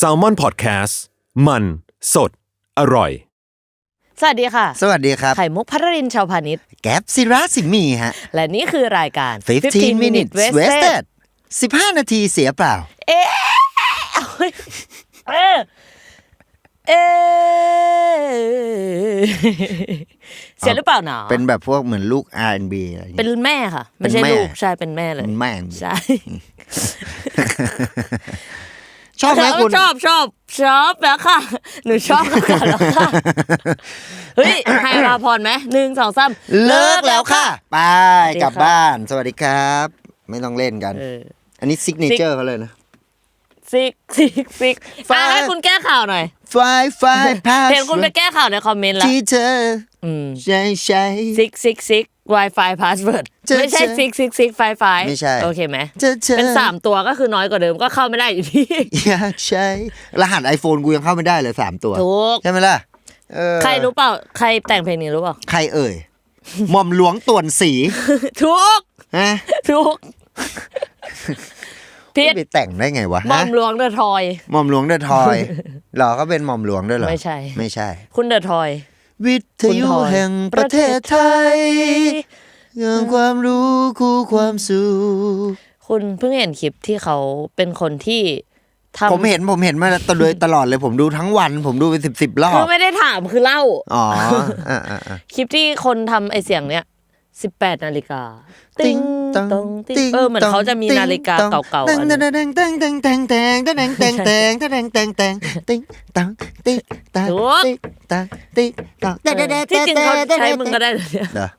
s a l ม o n PODCAST มัน สด อร่อย สวัสดีค่ะ สวัสดีครับ ไข่มุกพัทรรินชาวพาณิชย์ แก๊ปซิราสิมีฮะ และนี่คือรายการ 15 minutes wasted 15 นาทีเสียเปล่า เออเออเสียหรือเปล่าหนาเป็นแบบพวกเหมือนลูก R&B อะไรอย่างเป็นเงี้ยแม่ค่ะ ไม่ใช่เป็นแม่ลูกใช่เป็นแม่เลยเป็นแม่ใช่ชอบไหมคุณชอบชอบชอบแล้วค่ะ หนูชอบกันแล้วค่ะเฮ้ยให้ราพรไหมหนึ่งสองสามเลิกแล้วค่ะไปสวัสดีกลับค่ะบ้าน สวัสดีครับ ไม่ต้องเล่นกันเอออันนี้ซิกเนเจอร์เขาเลยนะซิกซิกซิกฟ้าอะให้คุณแก้ข่าวหน่อยไฟไฟพาเห็นคุณไปแก้ข่าวในคอมเมนต์แล้วที่เธออืม ใช้ใช้ซิกซิกซิก Wi-Fi password เจอไม่ใช่เจอซิกซิกซิกไฟไฟไม่ใช่ โอเคไหมเธอเธอเป็นสามตัวก็คือน้อยกว่าเดิมก็เข้าไม่ได้อยู่ดี อยากใช้รหัส iPhone กูยังเข้าไม่ได้เลยสามตัว ถูก ใช่ไหมล่ะเออใครรู้เปล่า ใครแต่งเพลงนี้รู้เปล่า ใครเอ่ยหม่อมหลวงต่วนสีถูก ฮะถูกพีทไปแต่งได้ไงวะมอฮะมหลวงเดอะทอย หม่อมหลวงเดอะทอยเหรอเขาเป็นหม่อมหลวงด้วยเหรอไม่ใช่ ไม่ใช่ คุณเดอะทอย วิทยุคุณทอยแห่งประเทศไทยเรื่องความรู้คู่ความสุขคุณเพิ่งเห็นคลิปที่เขาเป็นคนที่ทำผมเห็นผมเห็นมาตลอดตลอดเลยผมดูทั้งวัน ผมดูไปสิบสิบรอคืบอไม่ได้ถามคือเล่า อ๋ออ่าอ่าอ่าคลิปที่คนทำไอเสียงเนี้ย สิบแปดนาฬิกาติ๊งตตรองงติ๊ติ๊งงเออเหมือนเขาจะมีติ๊งนาฬิกาตองเก่าๆแตอังนแตนึงงแตงแตงแตงแตงแตงแตงแตงแตงแตงแตงแตงติ๊งตังติ๊กตังถูกติ๊กตังติ๊กตังเออที่จริงเขาใช้มึงก็ได้นะเนี่ยเดี๋ยว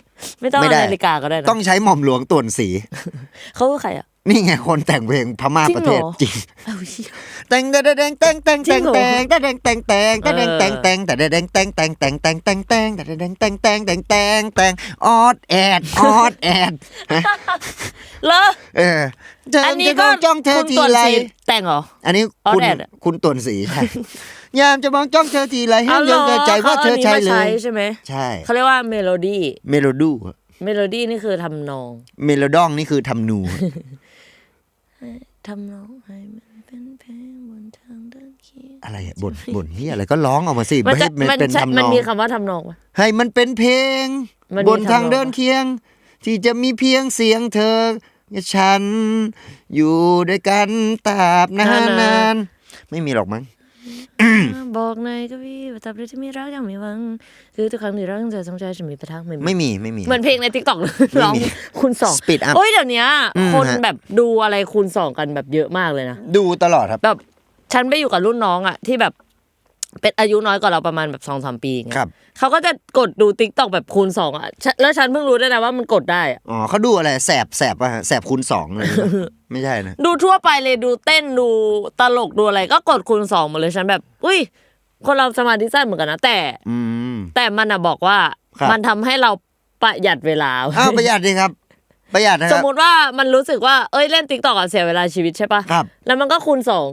ไม่ต้องไม่เอาได้นาฬิกาก็ได้นะต้องใช้หม่อมหลวงต่วนสี เขาคือใครอะ นี่ไงคนแต่งเพลงพม่าจริงประเทศเหรอจริงเอาเหี้ยแตงแตงแตงแตงแตงจริแตงงเหรอแตงแตงแตงแตงแตงแตงแตงแต่แตงแตงแตงแตงแตงแตงแตงแต่แตงแตงแตงแตงแตงแตงออดแอดออดแอดเหรอเออเธออันนี้จะก็มองจ้องเธอคุณทีตวนไรสีแต่งเหรออันนี้ออดคุณแอดอะคุณต่วนสีใช่ยามจะมองจ้องเธอทีไรให้เอาเหรยังอเกิดใจว่าเธอขใช่นนี้เลมยใช่ไหมใช่เขาเรียกว่าเมโลดี้เมโลดูเมโลดี้นี่คือทำนอง เมโลดองนี่คือทำนู ทำนองให้มันเป็นเพลงบนทางเดินเคียงอะไรอะบ่นบ่นที่อะไรก็ร้องออกมาสิมันไม่จะให้มันมันเป็นใช่ทำนมันองมีคำว่าทำนองปะ ให้มันเป็นเพลง มันมีบนทางทำนอง เดินเคียง ที่จะมีเพียงเสียงเธอกับฉัน อยู่ด้วยกันตราบนานนานๆไม่มีหรอกมั้ง บอกในอยก็พี่ว่าตราบใดที่มีรักยังมีหวัง คือทุกครั้งที่รักเธอสงใจฉันมีประทักไม่มีไม่มีไม่มีเหมือนเพลงในทิกตอกร้องคูณสอง Speed up โอ้ยเดี๋ยวเนี้ยอืมคนฮะแบบดูอะไรคูณสองกันแบบเยอะมากเลยนะ ดูตลอดครับแบบฉันไปอยู่กับรุ่นน้องอะที่แบบ เป็นอายุน้อยกว่าเราประมาณแบบสองสามปีไงครับ เขาก็จะกดดูติ๊กตอกแบบคูณสองอะฉันแล้วฉันเพิ่งรู้ด้วยนะว่ามันกดได้อะอ๋อเขาดูอะไรแสบแสบป่ะฮะแสบคูณสองเลย ไม่ใช่นะดูทั่วไปเลยดูเต้นดูตลกดูอะไรก็กดคูณสองหมดเลยฉันแบบ อุ้ย คนเราสมาธิสั้นเหมือนกันนะแต่ อืม แต่มันอะบอกว่าครับ มันทำให้เราประหยัดเวลาอ้าวประหยัดดีครับ ประหยัดนะคสมรับ มติว่ามันรู้สึกว่าเอ้ยเล่นติ๊กตอกอะเสียเวลาชีวิตใช่ปะครับ แล้วมันก็คูณสอง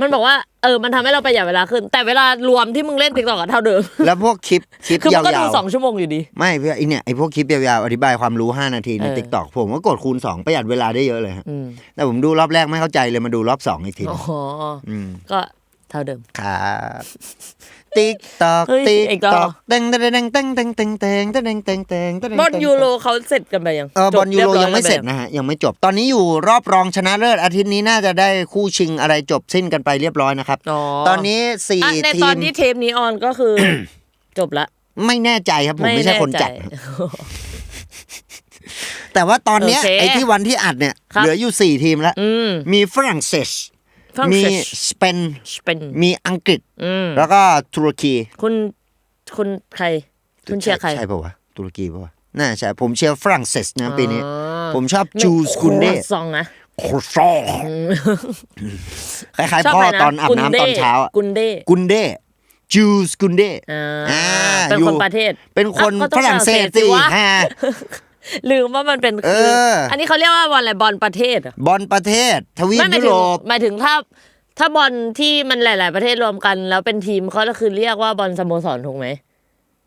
มันบอกว่าเออมันทำให้เราประหยัดเวลาขึ้น แต่เวลารวมที่มึงเล่นติ๊กตอกอะเท่าเดิม แล้วพวกคลิปคลิปคือมัยานก็ดูวสองชั่วโมงอยู่ดี ๆไม่เพื่อไอเนี่ยไอพวกคลิปยาวๆอธิบายความรู้ 5 นาทีในเออ ติ๊กต็อกผมก็กดคูณ 2 ประหยัดเวลาได้เยอะเลยฮะอืมแต่ผมดูรอบแรกไม่เข้าใจเลยมาดูรอบ 2 อีกทีอ๋อ อืมก็เท่าเดิม ครับ ติ๊กตอกเฮ้ยติ๊กอีกแล้วตเหรอ อกแตงแตงแตงแตงแตงแตงแตงแตงแตงแตงบอลยูโรเขาเสร็จกันไปยังเออบอลยูโรจบยังไม่เสร็จแล้วนะฮะยังไม่จบตอนนี้อยู่รอบรองชนะเลิศอาทิตย์นี้น่าจะได้คู่ชิงอะไรจบสิ้นกันไปเรียบร้อยนะครับ อ๋อตอนนี้สี่อะในทีตอนมที่เทปนี้ออนก็คือ จบละไม่แน่ใจครับผมไม่ใช่คนจัด แใจ แต่ว่าตอนเนี้ยโอเคไอ้ที่วันที่อัดเนี่ย ครับ เหลืออยู่สี่ทีมแล้ว อืมมีฝรั่งเศส ฝรั่งมีเศสสเปนเป็นมีอังกฤษ อืมแล้วก็ตุรกีคุณคุณใคร คุณเชียร์ใคร ใช่ป่าวะตุรกีป่าวะน่าใช่ผมเชียร์ฝรั่งเศสนะปีนี้ อ๋อ ผมชอบจูสกุนเด ซองนะโคซอคล้ายชอบๆพ่อใครนะตอนอาบน้ำตอนเช้าอะกุนเดกุนเดจูสกุนเดอ่าอ่าเป็นอยู่คนประเทศเป็นคนอะก็ต้ฝองรั่งเศสฝรั่งเศสสิสิวะ ฮะ ลืมว่ามันเป็นเอคือออันนี้เขาเรียกว่าบอลอะไรบอลประเทศเหรอบอลประเทศ ทวีปไม่หมายยุถึโรงป หมายถึงถ้าถ้าบอลที่มันหลาย ๆ ประเทศรวมกัน แล้วเป็นทีมเขาก็คือเรียกว่าบอลสโมสรถูกไหม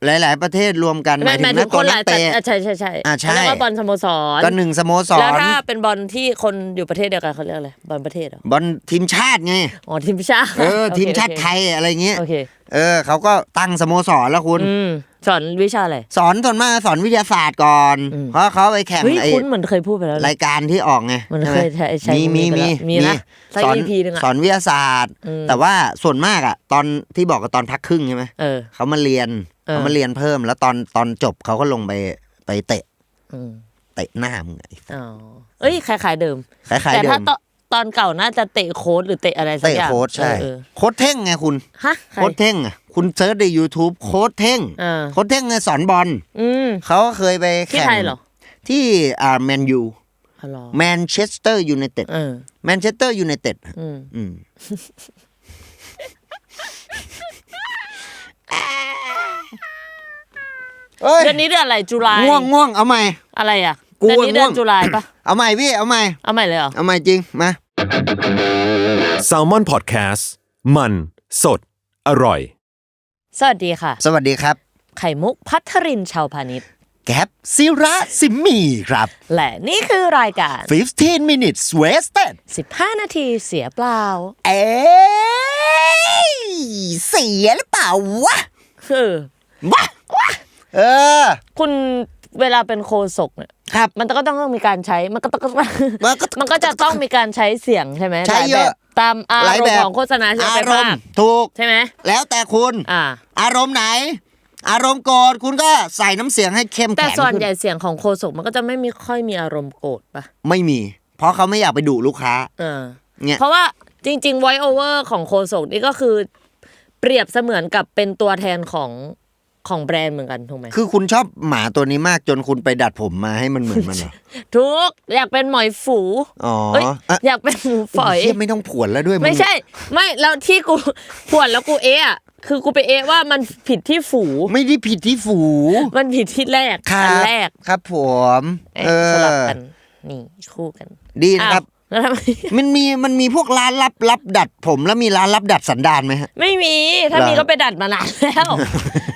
หลาย ๆ ประเทศรวมกันหหมามายยหถึมายงถึนักงตัวคนหนัลากยเตะอะใช่ใช่ใช่อ่าใช่เขาเรียกว่าบอลสโมสรก็หนึ่งสโมสแล้วรถ้าเป็นบอลที่คนอยู่ประเทศเดียวกันเขาเรียกอะไรบอลประเทศเหรอบอลทีมชาติไงอ๋อทีมชาติเออโคทีมชาติไทยอะไรเงี้ยโอเคเออเขาก็ตั้งสโมสรแล้วคุณอืมสอนวิชาอะไรสอนส่วนมากสอนวิทยาศาสตร์ก่อนอืมเพราะเขาไปแข่งเฮ้ยไอ้คุ้นเหมือนเคยพูดไปแล้วเลยรายการที่ออกไงมันใช่ไหเคยใช้ใช้มีมีคนนี้มีไปแล้วมีนะสักสอน EP หนึ่งอะสอนวิทยาศาสตร์อืมแต่ว่าส่วนมากอะ ตอนที่บอกกับตอนพักครึ่งใช่ไหมเออเขามาเรียน เออเขามาเรียนเพิ่มแล้วตอนตอนจบเขาก็ลงไปไปเตะอืมเตะหน้ามึงไงอ๋อเอ้ยคล้ายๆเดิมคล้ายแต่ๆเดิถ้ามตอนตอนเก่าน่าจะเตะโค้ดหรือเตะอะไรสักเตะอย่างโค้ชใช่เออโค้ชเท่งไงคุณเออฮะใครโค้ชเท่งอะคุณเซิร์ชใน YouTube โค้ชเท่งเออโค้ชเท่งไงสอนบอลอืมเขาก็เคยไปที่แข่งไทยเหรอที่อ่าแมนยูอ๋อเหรอแมนเชสเตอร์ยูไนเต็ดเออแมนเชสเตอร์ยูไนเต็ดอืมอืม เอ้ยเดือนนี้เดือนอะไรจุลายง่วงง่วงเอาใหม่ อะไรอะกูเดือนนี้เดือนง่วงจุลายปะเอาใหม่พี่เอาใหม่เอาใหม่เลยเหรอเอาใหม่จริงมา s a l ม o n PODCAST มัน สด อร่อย สวัสดีค่ะ สวัสดีครับ ไข่มุกพัทรินชาวพาณิชย์แก๊ปซิระสิมมีครับ และนี่คือรายการ 15 minutes wasted 15 นาทีเสียเปล่า เอ้ยเสียหรือเปล่าวะเออวะ เออ คุณเวลาเป็นโคศกเนี่ยครับ มันก็ต้องมีการใช้ มันก็ต้องมันก็มันก็จะต้องมีการใช้เสียงใช่ไหมใช้เยอะหลาแบบตามอาหลายรมแบณ์บของโฆษณาที่เราอาไปรภามพณ์ถูกใช่ไหมแล้วแต่คุณอ่าอารมณ์ไหน อารมณ์โกรธคุณก็ใส่น้ำเสียงให้เข้มแต่แข็งส่วนขึ้ใหญ่เสียงของโคศกมันก็จะไม่มีค่อยมีอารมณ์โกรธปะไม่มี เพราะเขาไม่อยากไปดุลูกค้าเออเนี่ยเพราะว่าจริงๆ voice over ของโคศกนี่ก็คือ เปรียบเสมือนกับเป็นตัวแทนของ ของแบรนด์เหมือนกันถูกไหมคือคุณชอบหมาตัวนี้มากจนคุณไปดัดผมมาให้มันเหมือนมันเหรอทุกอยากเป็นหมอยฝูอ๋อเอ้ยอะอยากเป็นหมูฝอยเหี้ไม่ต้องผวนแล้วด้วยงไม่ใช่ ไม่แล้วที่กูปวดแล้วกูเอะอะคือกูไปเอะว่ามันผิดที่ฝู ไม่ได้ผิดที่ฝู มันผิดที่แรกครัอับแรกครับผมเอ๊ะเออสลับกันนี่คู่กัน ดีนะครับอ้าว แล้วทำไม มันมีมันมีพวกร้านรับรับดัดผมแล้วมีร้านรับดัดสันดานไหมฮะ ไม่มี ถ้าเหรอมีก็ไปดัดมานานแล้ว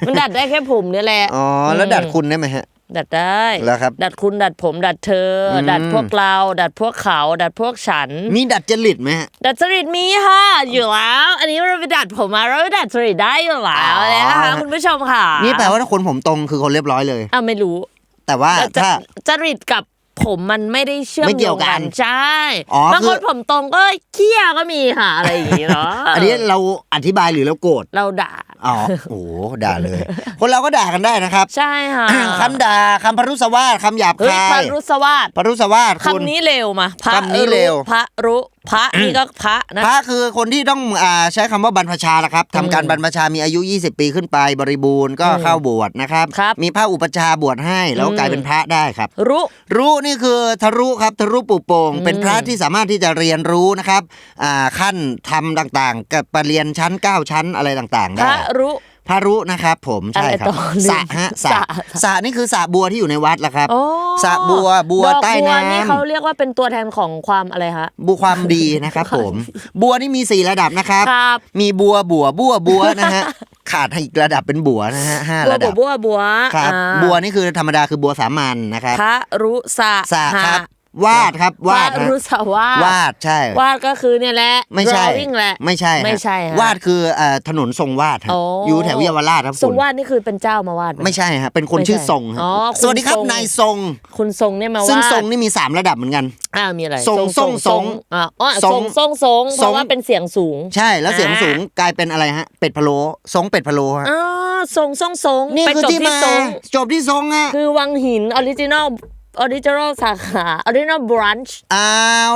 มันดัดได้แค่ผมเนี่ยแหละอ๋อแล้วดัดคุณได้ไหมฮะ ดัดได้เหรอครับดัดคุณดัดผม ดัดเธออม ดัดพวกเรา ดัดพวกเขา ดัดพวกฉัน มีดัดจริตไหมฮะ ดัดจริตมีค่ะ อยู่แล้ว อันนี้เราไปดัดผมมาเราไปดัดจริตได้อยู่แล้วอ๋อ นะคะคุณผู้ชมค่ะนี่แปลว่าถ้าคนผมตรงคือคนเรียบร้อยเลยอ้าวไม่รู้แต่ว่าแต่จะถ้าจริตกับ ผมมันไม่ได้เชื่อมไม่เกี่โยยวงกักันนใช่อ๋อบางคืคอนผมตรงก็เคี้ยก็มีค่ะอะไรอย่างงี้เนาะ อันนี้เราอธิบายหรือเราโกรธเราด่า อ๋อโอ้โหด่าเลย คนเราก็ด่ากันได้นะครับ ใช่ค่ะคำด่าคำพรุสวาทคำหยาบเฮ้ยคาพระยรุสวาสพรุสวาทคุณ คำนี้เร็วมาพระคำนี้เร็ว พระรุ พระนี่ก็พระนะพระคือคนที่ต้องอ่าใช้คำว่าบรรพชาละครับทำการบรรพชามีอายุ 20 ปีขึ้นไปบริบูรณ์ก็อืมเข้าบวชนะครับครับมีพระอุปชฌาย์บวชให้แล้วก็อืมกลายเป็นพระได้ครับรุรู้นี่คือทะรุครับทะรุปุโป่งอืมเป็นพระที่สามารถที่จะเรียนรู้นะครับอ่าขั้นทำต่างๆกับปรเรียนชั้น 9 ชั้นอะไรต่างพๆได้ระรุ พระรุนะครับ ผมใช่ครับอะไรต่อลืมสระฮะสระสระ สระนี่คือสระบัวที่อยู่ในวัดละครับ โอ้สระบัวบัวดอกใต้บัวน้นี่เขาเรียกว่าเป็นตัวแทนของความอะไรฮะำบัวความดีนะครับ ผม บัวนี่มีสี่ระดับนะครับ ครับ มีบัวบัวบัวบัวนะฮะ ขาดให้อีกระดับเป็นบัวนะฮะห้าบัวระบัดัวบบัวบัวครับ อ่าบัวนี่คือธรรมดาคือบัวสามัญนะครับ พระรุสะสระครับ วาดครับพวาระดฮะรุสะวาดวาดใช่ วาดก็คือเนี่ยแหละไม่ใช่ drawing แหละไม่ใช่ฮะไม่ใช่ฮะวาดคือเอ่อถนนทรงวาดฮะโอ้อยู่แถวเยาวราชครับทรคุงณวาดนี่คือเป็นเจ้ามาวาดหไม่ใช่ฮะเป็นคนไม่ใช่ชื่อทรงฮะอ๋อคุณสวัสดีครับทรงนายทรง คุณทรงเนี่ยมาซึ่งวาดทรงนี่มีสามระดับเหมือนกันอ่ามีอะไรทรงทรงทรงอ่าอ๋อททรรงงทรงทรงเพทรงราะว่าเป็นเสียงสูง ใช่แล้วเสียงอ่าสูงกลายเป็นอะไรฮะเป็ดพะโล้ทรงเป็ดพะโล้ฮะอ๋อทรงทรงทรงนี่ไปคือจบที่ที่มาทรงจบที่ทรงอะคือวังหินออริจินอล ออริจินอลสาขาออริจินอลบรันช์เอา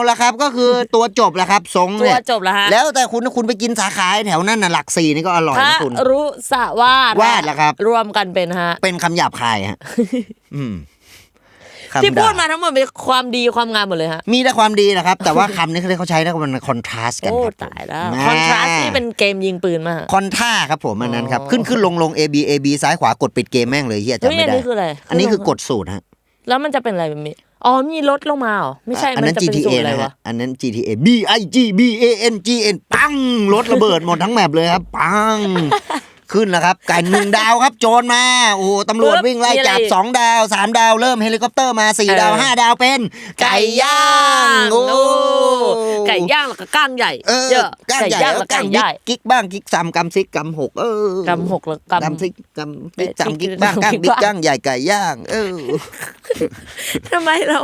ละครับก็คือตัวจบแหละครับทรงตัวเนี่ยจบแล้วฮะแล้วแต่คุณคุณไปกินสาขาแถวนั้นน่ะหลักสี่นี่ก็อร่อยพระนะคุณ รุสะวาดวาดเหรอครับ รวมกันเป็นฮะ เป็นคำหยาบคายฮะอืมคำที่พูดด่มาทั้งหมดเป็นความดีความงามหมดเลยฮะ มีแต่ความดีนะครับ แต่ว่าคำนี้เขาเขาใช้นะมันคอนทราสกันโอ้ ครับตายแล้วผมคอนทราสที่เป็นเกมยิงปืนมาก คอนท่าครับผมอันนั้นครับ อ๋อ ขึ้นขึ้นลงลง A B A B ซ้ายขวา กดปิดเกมแม่งเลยเฮียเฮ้ยจำไม่อันได้ นี้คืออะไรอันนี้คือกดสูตรฮะ แล้วมันจะเป็นอะไรแบบนี้อ๋อมีลดลงมาเหรอไม่ใช่อันมันนั้นจะเป็น GTA สูตรอะไรนะวะฮะอันนั้น GTA B I G B A N G N ปังรถระเบิดหมดทั้งแมปเลยครับ ปัง ขึ้นแล้วครับไก่หนึ่งดาวครับโจรมาโอ้โหตำรวจปึ๊บวิ่งไล่มีอะไรจับอีกสองดาวสามดาวเริ่มเฮลิคอปเตอร์มาสี่เออดาวห้าดาวเป็น ไก่ย่างโอ้โอ้ไก่ย่างแล้วก็ก้างใหญ่เออเยอะก้างใหญ่ไก่ย่างแล้แล้ววก้าไก่งใหญ่กิ๊กบ้างกิ๊กซ้ำกำซิกกำหกเออกำหกแล้วกำกำซิกกำกิ๊กซ้ำกิ๊กิ๊กกบ้างก้างกิ๊กบิ๊กบ้างก้างใหญ่ไก่ย่าง เออทำไมเรา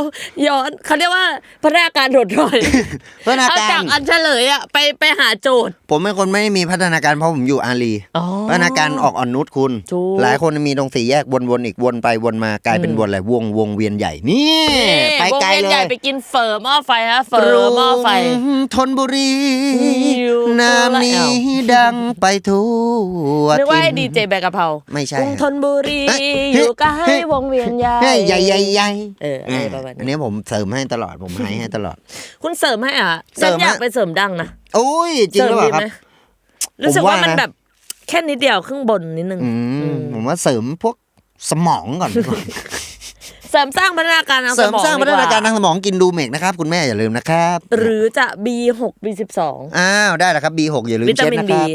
ย้อนเขาเรียกว่าพัฒนาการโดดถอยพัฒนาเอากาจารกอันเฉลยอะไปไปหาโจทย์ ผมเป็นคนไม่มีพัฒนาการเพราะผมอยู่อารีอ๋อพัฒนาการออกอ่อนนุชคุณ ถูกหลายคนมีตรงสี่แยกวนๆอีกวนไปวนมากลายเป็นวนอะไรวงวงเวียนใหญ่นี่ไปวงไกลเวียนเลใหญ่ยไปกินเฝอหม้อไฟฮะเฝอหม้อไฟกรุงธนบุรีอยู่น้ำนี้อ้าวดังไปทั่วนึกว่าทิให้นดีเจแบกกะเพราไม่ใช่กรุงฮะธนบุรีเฮ้ยอยู่ใกล้เฮ้ย วงเวียนใหญ่ เฮ้ยใหญ่ใหญ่ใหญ่เอออะไรประมาณอันนี้นี้ผมเสริมให้ตลอดผมให้ให้ตลอด คุณเสริมให้อะเสริฉันมอยากฮะ ไปเสริมดังนะ โอ้ยจริงหรือเปล่าครับรู้สึกว่าผมว่านะมันแบบ แค่นิดเดียวครึ่งบนนิดนึงอืมอืมผมว่าเสริมพวกสมองก่อน เสริมสร้างพัฒนาการทางเสริมสร้างมอพัฒนาการดีทางสมองกินดูเมกนะครับ คุณแม่อย่าลืมนะครับ หรือจะ B6 B12 อ้าวได้แล้วครับ B6 อย่าลืมวิตาเช็ดมินนะ B ครับ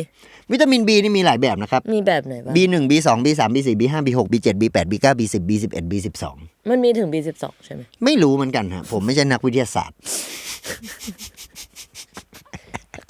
วิตามิน B นี่มีหลายแบบนะครับ มีแบบไหนบ้าง B1 B2 B3 B4 B5 B6 B7 B8 B9 B10 B11 B12 มันมีถึง B12 ใช่ไหมไม่รู้เหมือนกันฮะผมไม่ใช่นักวิทยาศาสตร์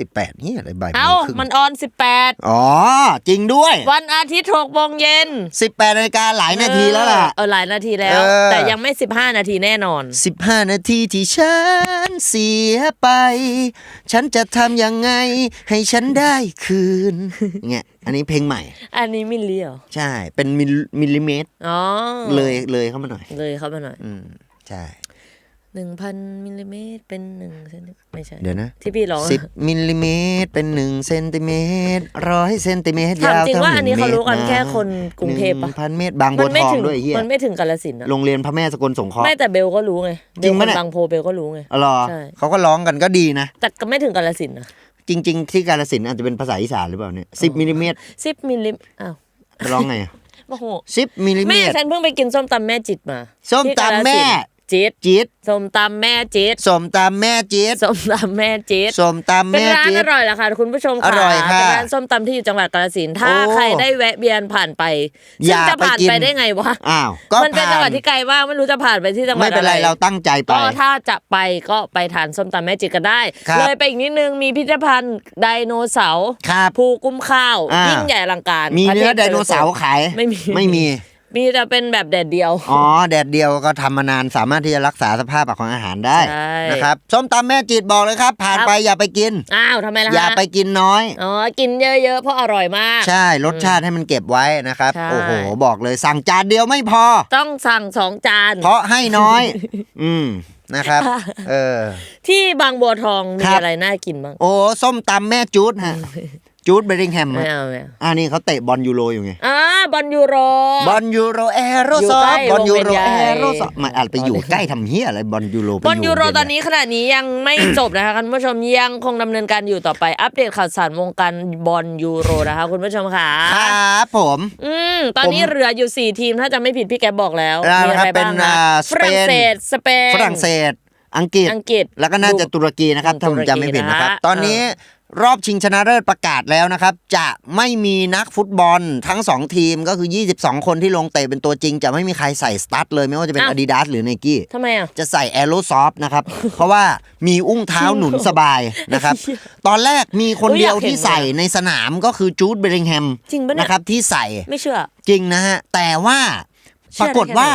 สิบแปดนี่อะไรบ่ายโมเอ้างครึ่งมันออนอ๋อ จริงด้วย18วันอาทิตย์6โมงเย็นสิบแปดนาฬิกาหลายนาทีแล้วล่ะ เออหลายนาทีแล้ว เออ แต่ยังไม่ 15 นาทีแน่นอน สิบห้านาทีที่ฉันเสียไป ฉันจะทำยังไง ให้ฉันได้คืนเงี้ยอันนี้เพลงใหม่ อันนี้มิลลิเหรอใช่ เป็นมิลมิลลิเมตร อ๋อเลยเลยเข้ามาหน่อย เลยเข้ามาหน่อย อืม ใช่ หนึ่งพันมิลลิเมตรเป็นหนึ่งเซนติไม่ใช่เดี๋ยวนะที่พี่ร้องสิบมิลลิเมตรเป็นหนึ่งเซนติเมตรร้อยเซนติเมตรถามยาวจริงเท่าว่าหอันนึ่นี้งเมเขาตรรู้กันนะแค่คนกรุงเทพปะหนึ่พันเมตรบางบัมัวนทไม่องถึงด้วยไอ้เฮียมันไม่ถึงกาลสินธุ์อะโรงเรียนพระแม่สกลสงเคราะห์ไม่แต่เบลก็รู้ไงเบจริลงคปะนเนี่ยบางโพเบลก็รู้ไงอ๋อเหรอใช่เขาก็ร้องกันก็ดีนะแต่ก็ไม่ถึงกาลสินธุ์นะจริง ๆ ที่กาลสินธุ์อาจจะเป็นภาษาอีสานหรือเปล่าเนี่ยสิบมิลลิเมตรสิบมิลลิอ้าวร้องไงอะโอ้โหสิบมิลลิเมแม่ตรฉันเพิ่งไปกินส้มตำแม่จิตมา ส้มตำแม่ที่กาฬสินธุ์ จิตจี๊ดส้มตำแม่จิตสมตำแม่จี๊ดส้มตำแม่จิตสมตำเป็นแม่ร้านจี๊อดร่อยแหละค่ะคุณผู้ชมอร่อยค่ะเป็นร้านส้มตำที่อยู่จังหวัดกาฬสินธุ์ถ้าโอ้ใครได้แวะเวียนผ่านไปอซึ่งย่าจะผ่านไปกินไปได้ไงวะอ้าวก็มันเป็นจังหวัดผ่าที่ไกลมากไม่รู้จะผ่านไปที่จังหวัไม่ดเป็นไรอะไรเราตั้งใจไป ก็ถ้าจะไปก็ไปทานส้มตำแม่จิตกันได้ ครับเลยไปอีกนิดนึงมีพิพิธภัณฑ์ไดโนเสาร์ครับภูกุ้มข้าว อ่ายิ่ ยิ่งใหญ่อลังการมีเนื้อประทศไดโนเสาร์ขายไม่มี ไม่มี มีแต่เป็นแบบแดดเดียว อ๋อ แดดเดียวก็ทำมานานสามารถที่จะรักษาสภาพของอาหารได้ใช่ นะครับส้มตำแม่จิตบอกเลยครับ ผ่านครับไปอย่าไปกิน อ้าวทำไมล่ะอย่าฮะไปกินน้อย อ๋อกินเยอะๆเพราะอร่อยมาก ใช่รสชาติให้มันเก็บไว้นะครับ ใช่ โอ้โห บอกเลยสั่งจานเดียวไม่พอ ต้องสั่งสองจาน เพราะให้น้อย อืมนะครับ เออ ที่บางบัวทองมีครับ อะไรน่ากินบ้าง โอ้ส้มตำแม่จูดฮะ จูดเบริงแฮมไม่ฮะเอาไม่เอาอ่านี่เขาเตะบอลยูโรอยู่ไงอ่าบอลยูโร บอลยูโรแอโรอยู่ซอใกล้ฟบอลยูโรวงเวียนใหญ่แอโรซอฟมันอาจไปอยู่ใกล้ทำเฮียอะไรบอลยูโรไปบอลยูโรวงเวีตอนนี้ขณะนี้ยังไม่จบนะคะคุณผู้ชมยังคงดำเนินการอยู่ต่อไปอัปเดตข่าวสารวงการบอลยูโรนะคะคุณผู้ชมค่ะครับผม อืมตอนนี้ผมเหลืออยู่ 4 ทีมถ้าจะไม่ผิดพี่แกบอกแล้วได้มีคอะรับไรบ้างเป็นนะอ่าฝรั่งเศสสเปนฝรั่งเศสอังกฤษ อังกฤษ แล้วก็น่าจะตุรกีนะครับ ถ้าผมจำไม่ผิดนะครับตุรกีนะตอนนี้ รอบชิงชนะเลิศประกาศแล้วนะครับ จะไม่มีนักฟุตบอลทั้ง 2 ทีมก็คือ 22 คนที่ลงเตะเป็นตัวจริง จะไม่มีใครใส่สตั๊ดเลยไม่ว่าจะเป็น Adidas หรือ Nike ทำไมอะ จะใส่แอโรซอฟนะครับ เพราะว่ามีอุ้งเท้าหนุนสบายนะครับ ตอนแรกมีคนเดียวที่ใส่ในสนามก็คือจูดเบริงแฮมจริงปะเนี่ย นะครับที่ใส่ ไม่เชื่อ จริงนะฮะ แต่ว่าเชื่ปอรากฏได้แค่ไหนว่า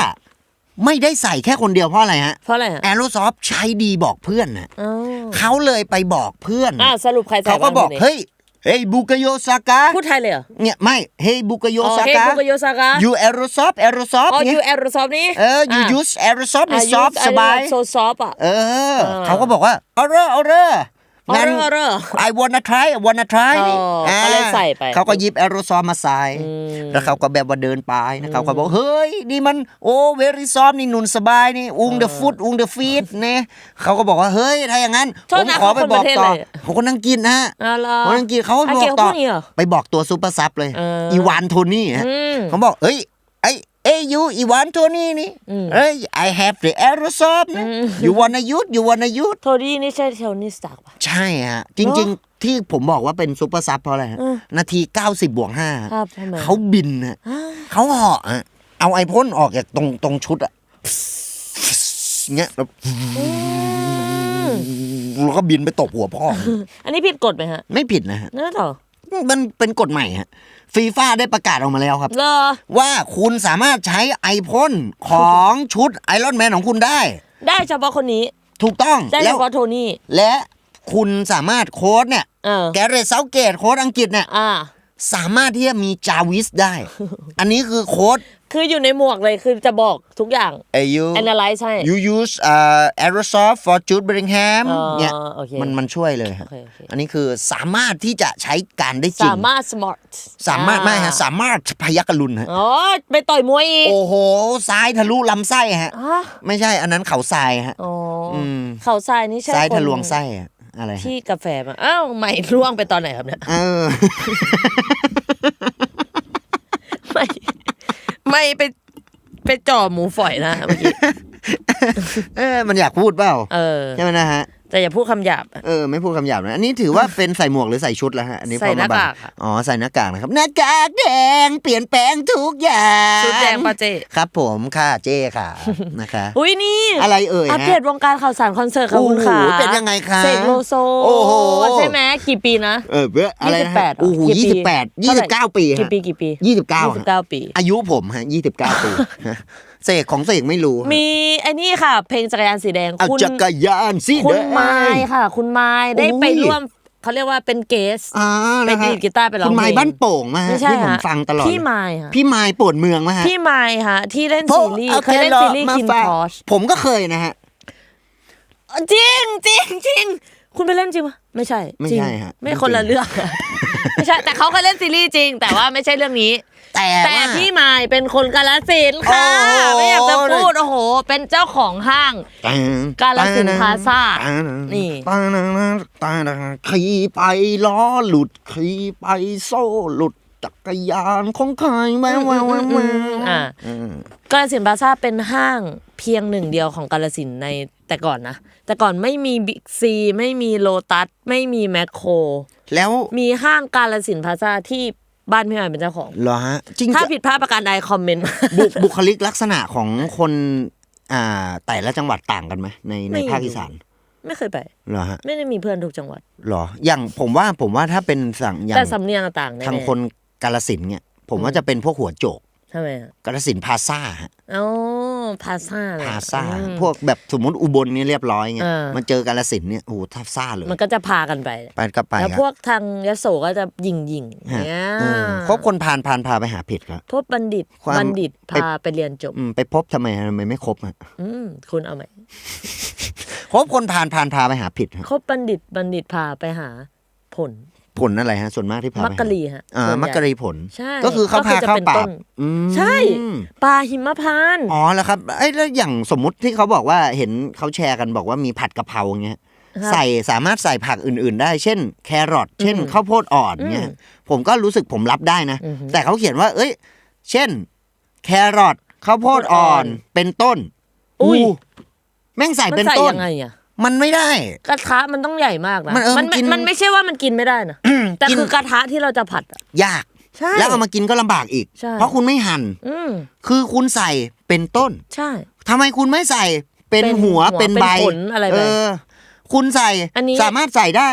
ไม่ได้ใส่แค่คนเดียวเพราะอะไรฮะเพราะอะไรฮะแอโรซอฟใช้ดีบอกเพื่อนนะอ๋อเขาเลยไปบอกเพื่อนอ้าวสรุปใครใส่เขาก็บ้งบอกทีนี้เฮ้ยเฮ้ยบุกโยซากะพูดไทยเลยเหรอเนี่ยไม่เฮ้ยบุกโยอ๋อซาเฮ้ยกะบุกโยซากะยูแอโรซอฟแอโรซอฟอ๋อเนี่ยูยแอร์ซอฟนี้เออ you use aerosol ในซอฟสบายโซซอฟอะเอออ่าเขาก็บอกว่าเอาเรอเอาเรอ ฮอร์เรอร์ฮอร์เรอร์ I wanna try I wanna try อ๋อก็เลยใส่ไปเขาก็หยิบแอโรซอลมาใส่อืม แล้วเขาก็แบบว่าเดินไปนะเขาก็บอกเฮ้ยนี่มันโอ้เวรี่ซอฟนี่หนุนสบายนี่อุ้งเดอะฟุตอุ้งเดอะฟีดเนี่ยเขาก็บอกว่าเฮ้ยถ้าอย่างนั้นโทผษมนะขอไปบอกต่อเขาคนประเทศอะไร เขาก็นั่งกินนะฮะ อ๋อเหรอเขานั่งกินเขาก็อะบอเกี่กยวต่อพวกนี้เหรอ ไปบอกตัวซูเปอร์ซับเลยเอออีวานโทนี่ฮะอืม เขาบอกเอ้ยไอ เอ้ยยูอีวานโทนี่นี่อืมเอ้ย I have the aerosol นะ you wanna use you wanna use โทดี้นี่ใช่เทลนิสตาร์กปะ ใช่ฮะ จริง ๆ ที่ผมบอกว่าเป็นซูเปอร์ซับเพราะอะไรฮะเออนาที 90 บวก5ครับทำไม เขาบินฮะเขาเหาะฮะเอาไอพ่นออกจากตรงตรงชุดอะเงี้ยแล้วแล้วก็บินไปตบหัวพ่อ อันนี้ผิดกฎไหมฮะ ไม่ผิดนะฮะ นั่นเหรอ มันเป็นกฎใหม่ฮะฟีฟ่าได้ประกาศออกมาแล้วครับเหรอว่าคุณสามารถใช้ไอพ่นของชุดไอรอนแมนของคุณได้ ได้เฉพาะคนนี้ ถูกต้องได้แล้เฉวพาะโทนี่ และคุณสามารถโค้ดเนี่ย เออ แกเรตเซาเกตโค้ดอังกฤษเนี่ย อ่า สามารถที่จะมีจาวิสได้ อันนี้คือโค้ด คืออยู่ในหมวกเลยคือจะบอกทุกอย่างเอยู analyze ให้ you use uh, aerosol for Jude Bellingham อ๋อเนี่ยโอเคมันมันช่วยเลยฮะโอเคโอเค อันนี้คือสามารถที่จะใช้การได้จริสางมารถ smart สามารถไม่ฮะอ่สามารถพยักรุนฮะอ๋อไปต่อยมวยอีกโอ้โห ซ้ายทะลุลำไส้ฮะอะไม่ใช่อันนั้นเขาทรายฮะ อ๋ออม เขาทรายนี่ใช่ซ้ายคนทะลวงไส้อะอะไรฮะที่กาแฟมาอ้าวไม่ร่วงไปตอนไหนครับเนี่ย เออ ไม่ไม่ไปไปจ่อหมูฝอยนะเมื่อกี้ เออ มันอยากพูดเปล่า เออ ใช่ไหมนะฮะ แต่อย่าพูดคำหยาบอะเออไม่พูดคำหยาบนะอันนี้ถือว่าเป็นใส่หมวกหรือใส่ชุดแล้วฮะอันนี้ใส่พอมหน้าบังกากค่ะ อ๋อใส่หน้ากากนะครับหน้ากากแดงเปลี่ยนแปลงทุกอย่างชุดแดงปะเจครับผมค่ะเจ้ค่ะ นะคะ อุ้ยนี่อะไรเอ่ยอัปฮะ เดตวงการข่าวสารคอนเสิร์ตค่ะคุณขาโอ้โหเป็นยังไงคะเสกโลโซโอ้โห ใช่ไหมกี่ปีนะ เออเบ้ออะไรนะฮะ28เหรอโอ้โหกี่ปียี่สิบแปดยี่สิบเก้าปีกี่ฮะปีกี่ปียี่สิบเก้ายี่สิบเก้าปี อายุผมฮะยี่สิบเก้าปีฮะ เสกของเสกไม่รู้ฮะมีไอ้นี่ค่ะ เพลงจักรยานสีแดงเอาคุณจักรยานสิคุณเด้อไม้ค่ะ คุณไม้ได้ไปอุ้ยร่วมเขาเรียกว่าเป็นเกสอ่าไปนะฮะดีดกีตาร์ไปร้องคุณไม้เพลงบ้านโป่งมาฮะไม่ใช่ที่ผมฮะฟังตลอด พี่ไม้ค่ะพี่ไม้ปวดเมืองมาฮะพี่ไม้ค่ะ ที่เล่นพซีวกรีส์อาเคยเล่นซีรีส์มาคินฝากพอชผมก็เคยนะฮะจริงจริงจริงคุณไปเล่นจริงปะไม่ใช่ไม่จริงใช่ฮะไม่ไม่คนละจริงเรื่อง ไม่ใช่แต่เขาเคยเล่นซีรีส์จริง แต่ว่าไม่ใช่เรื่องนี้ แต่แต่ว่า พี่ไม้เป็นคนกาลสินธุ์ค่ะโอ้โห ไม่อยากจะพูดโอ้โห เป็นเจ้าของห้าง กาฬสินธุ์พลาซ่านี่ขี่ไปล้อหลุดขี่ไปโซ่หลุด จักรยานของใครแววแววแววแววอ่าอืมกาลสินธุ์พลาซ่าเป็นห้างเพียงหนึ่งเดียวของกาลสินธุ์ในแต่ก่อนนะ แต่ก่อนไม่มีบิ๊กซีไม่มีโลตัสไม่มีแมคโคร แล้วมีห้างกาลสินธุ์พลาซ่าที่บ้านพี่ใหม่เป็นเจ้าของเหรอฮะจริงถ้าจะผิดพลาดประการใดคอมเมนต์มาบุบุคลิกลักษณะของคนอ่าแต่ละจังหวัดต่างกันไหมในในไม่ภาคอีสานไม่เคยไปเหรอฮะไม่ได้มีเพื่อนทุกจังหวัดเหรออย่างผมว่าผมว่าถ้าเป็นสั่งอย่าแต่งสำเนียงต่างแน่ๆทางคน กาลสินธุ์เนี่ย ผมว่าจะเป็นพวกหัวโจกทำไมอะกาลสินธุ์พาซ่าฮะอ๋อพาซ่าเลยพาซ่าอืมพวกแบบสมมติอุบลเนี่ยเรียบร้อยเงี้ยอ่ามัมันเจอกาลสินธุ์เนี่ยโอ้โหทับซ่าเลย มันก็จะพากันไปไปก็ไปแล้วคพรับวกทางยโสก็จะยิงยิงๆฮะเนี่ยเออคบคนพานพานพาไปหาผิดครับพบบัณฑิตความบัณฑิตไปพาไปเรียนจบอืมไปพบทำไมทำไมไม่คบอะอืมคุณเอาไหมคบคนพานพานพาไปหาผิดฮะคบบัณฑิตบัณฑิตพาไปหาผล ผลอะไรฮะ ส่วนมากที่พาไปมักกะลีฮะอ่าส่วนใหญ่มักกะลีผล ใช่ ก็คือเขาก็คือพาจะเข้าเป็นป่าต้นอืมใช่ปลาหิมพานต์อ๋อแล้วครับไอ้ยแล้วอย่างสมมุติที่เขาบอกว่าเห็นเขาแชร์กันบอกว่ามีผัดกะเพราเงี้ยครับใส่สามารถใส่ผักอื่น ๆ ได้ เช่น แครอทเช่นอืมข้าวโพดอ่อนเงี้ยอืมผมก็รู้สึกผมรับได้นะอือฮึแต่เขาเขียนว่า เอ้ย เช่น แครอทข้าวโพดอ่อนข้าวโพดอ่อนเป็นต้น อุ้ยแม่งใส่มันเป็นใส่ต้นยังไงอะ มันไม่ได้ กระทะมันต้องใหญ่มากนะมันเออมันมันกินมันไม่ใช่ว่ามันกินไม่ได้นะแต่กินคือกระทะที่เราจะผัดอะ ยาก ใช่แล้วเอามากินก็ลำบากอีก ใช่ เพราะคุณไม่หั่นอืมคือคุณใส่เป็นต้นใช่ ทำไมคุณไม่ใส่เป็นเป็นหัวหัวเป็นใบเป็นผลอะไรไปเออ คุณใส่อันนี้ สามารถใส่ได้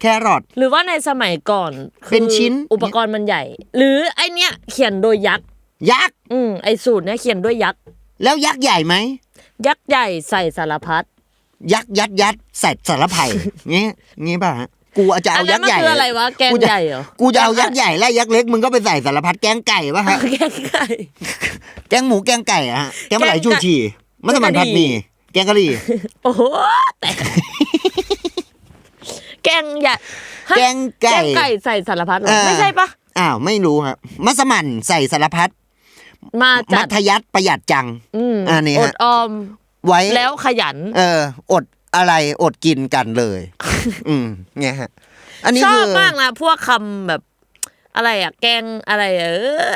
แครอท หรือว่าในสมัยก่อนคือเป็นชิ้น อุปกรณ์มันใหญ่ หรือไอเนี้ยเขียนโดยยักษ์ยักษ์อืมไอสูตรเนี้ยเขียนด้วยยักษ์แล้วยักษ์ใหญ่ไหม ยักษ์ใหญ่ใส่สารพัด ยักษ์ยัดยัดใส่สารไผ่งี้งี้ป่ะฮะกูจะอัเอานนั้ยันกมัษ์ใหญ่คืออะไรวะแกงกูจะใหญ่เหรอกูจะเอายักษ์ใหญ่และยักษ์เล็กมึงก็ไปใส่สารพัดแกงไก่ป่ะฮะแกงไก่แกงหมูแกงไก่อะฮะแกงปลาไหลแกงไก่ชูชีมัสมั่นแกงกะหรี่ผัดหมี่แกงกะหรี่โอ้โหแต่แกงใหญ่ฮะแกงไก่แกงไก่ใส่สารพัดเหรอเออไม่ใช่ปะอ้าวไม่รู้ครับมัสมั่นใส่สารพัดมามัจัดธยัติประหยัดจังอืมอันนี้อฮะดออม ไว้แล้วขยัน เออ อดอะไรอดกินกันเลย อืมไงฮะ อันนี้ชอคืบอมากนะพวกคำแบบอะไรอะแกงอะไรอะเออ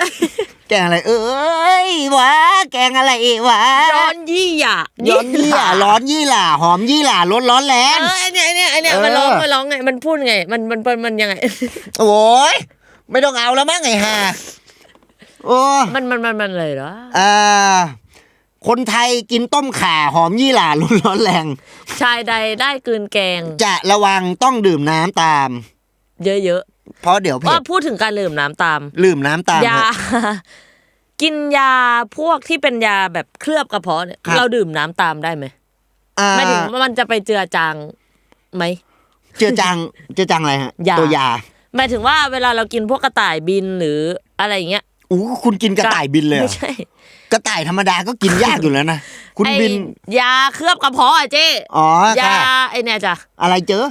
แกงอะไร เอ้ยวะแกงอะไรอีกวะย้อนยี่หยะย้อนยี่หล่าร้อนยี่หล่าหอมยี่หล่าร้นร้อนแรเองอไอเนี้ยไอเนี้ยไอเนี้ยเออมันร้องมันร้องไงมันพูดไง มันมันมันมันยังไง โอ้ยไม่ต้องเอาแล้วมั้งไงฮะโอ้มันมันมันมันเลยเหรออ่า คนไทยกินต้มข่าหอมยี่หล่าร้นร้อนแรง ชายใดได้กลืนแกง จะระวังต้องดื่มน้ำตาม เยอะเพราะเดี๋ยวๆเผ็ว่าดพูดถึงการดื่มน้ำตาม ลืมน้ำตามยาฮะกินยาพวกที่เป็นยาแบบเคลือบกระเพาะเนี่ยครับ เราดื่มน้ำตามได้ไหมอ่าหมายถึงว่ามันจะไปเจือจางไหม เจอจังเจอจังอะไรฮะยา ตัวยาหมายถึงว่าเวลาเรากินพวกกระต่ายบินหรืออะไรอย่างเงี้ยอู้คุณกินกระต่ายบินเลยเหรไม่อใช่ กระต่ายธรรมดาก็กินยากอยู่แล้วนะคุณไอ้บิน ยาเคลือบกระเพาะอะเจ๊อ๋อยาค่ะไอเนี่ยจ้ะอะไรเจอ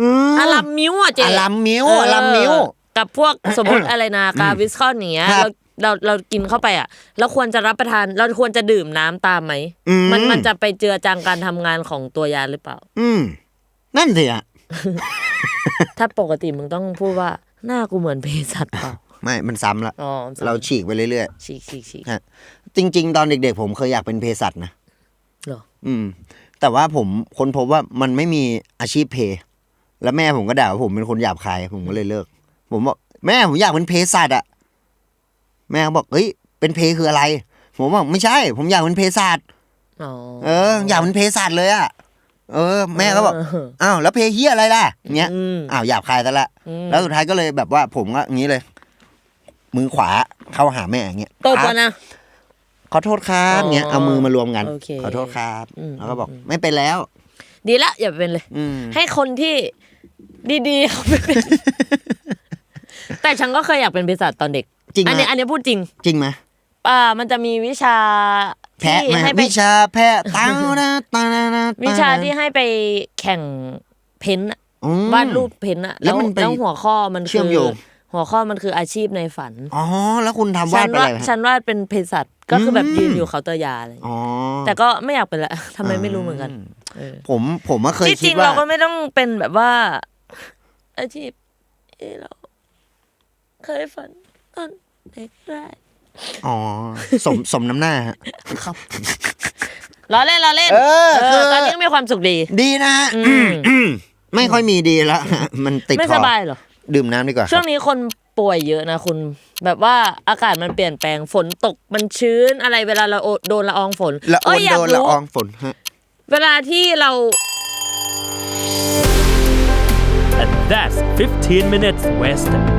อืมอารัมมิวอะเจ๊อารัมมิวเอารัมมิวกับพวกสมมติ อะไรนะกาวิสคอนอย่างเงี้ยครัเราบเราเรากินเข้าไปอะเราควรจะรับประทานเราควรจะดื่มน้ำตามไหมอืม มันมันจะไปเจือจางการทำงานของตัวยาหรือเปล่า อืม นั่นสิอะถ้าปกติมึงต้องพูดว่าหน้ากูเหมือนเภสัชเปล่า ไม่ มันซ้ำละ อ๋อเราฉีกไปเรื่อยฉีกฉีกฉีก ๆฮะจริง ๆ ตอนเด็ก ๆ ผมเคยอยากเป็นเภสัชนะเหรอ อืม แต่ว่าผมค้นพบว่ามันไม่มีอาชีพเพแล้วแม่ผมก็ด่าว่าผมเป็นคนหยาบคายผมก็เลยเลิก ผมบอกแม่ผมอยากเป็นเภสัชอะแม่เขาบอกเฮ้ยเป็นเพคืออะไร ผมบอกไม่ใช่ ผมอยากเป็นเภสัชอ๋อเออ อยากเป็นเภสัชเลยอะเออ แม่ก็บอกอ้าวแล้วเพเฮียอะไรล่ะเงี้ยอืม อ้าวหยาบคายซะละอืมแล้วสุดท้ายก็เลยแบบว่าผมก็อย่างนี้เลย มือขวาเข้าหาแม่อย่างเงี้ยตบครักันนะ ขอโทษครับอ๋อเงี้ยเอามือมารวมกัน โอเคขอโทษครับอืม แล้วก็บอกไม่เป็นแล้ว ดีละอย่าไปเป็นเลย อืม ให้คนที่ดีๆเขาไปเป็น แต่ฉันก็เคยอยากเป็นเภสัชตอนเด็ก จริงไหม อันนี้อันนี้พูดจริงจริงไหมอ่ามันจะมีวิชาแพะที่ไหมให้ไปวิชาแพะตานะตานะวิชาที่ให้ไปแข่งเพ้นท์อะอืม วาดรูปเพ้นท์อะแล้วมันไป แล้วหัวข้อมันเชื่คือมโยง หัวข้อมันคืออาชีพในฝันอ๋อแล้วคุณทำวาฉัดนไปว่าอะไรฮะฉันวาดเป็นเภสัชก็คือแบบอืมยืนอยู่เคาน์เตอร์ยาอะไรอย่างอ๋อเงี้ยแต่ก็ไม่อยากเป็นละทำไมไม่รู้เหมือนกันเออผมผมก็เคยที่จคิริดงว่าเราก็ไม่ต้องเป็นแบบว่า อาชีพที่เราเคยฝันตอนเด็กได้อ๋อสมสมน้ำหน้าฮะล้อเล่นล้อเล่นเออคือตอนนี้ก็มีความสุขดี ดีนะฮะอืมอืมไม่ค่อยมีดีแล้วมันติดไม่คสอบายเหรอ ดื่มน้ำดีกว่าคช่รัวบงนี้คนป่วยเยอะนะคุณ แบบว่าอากาศมันเปลี่ยนแปลงฝนตกมันชื้นอะไรเวลาเราโดนละอองฝนละอเอ้อยนอยาโดกนละรู้อองฝนฮะ เวลาที่เรา And that's 15 minutes west.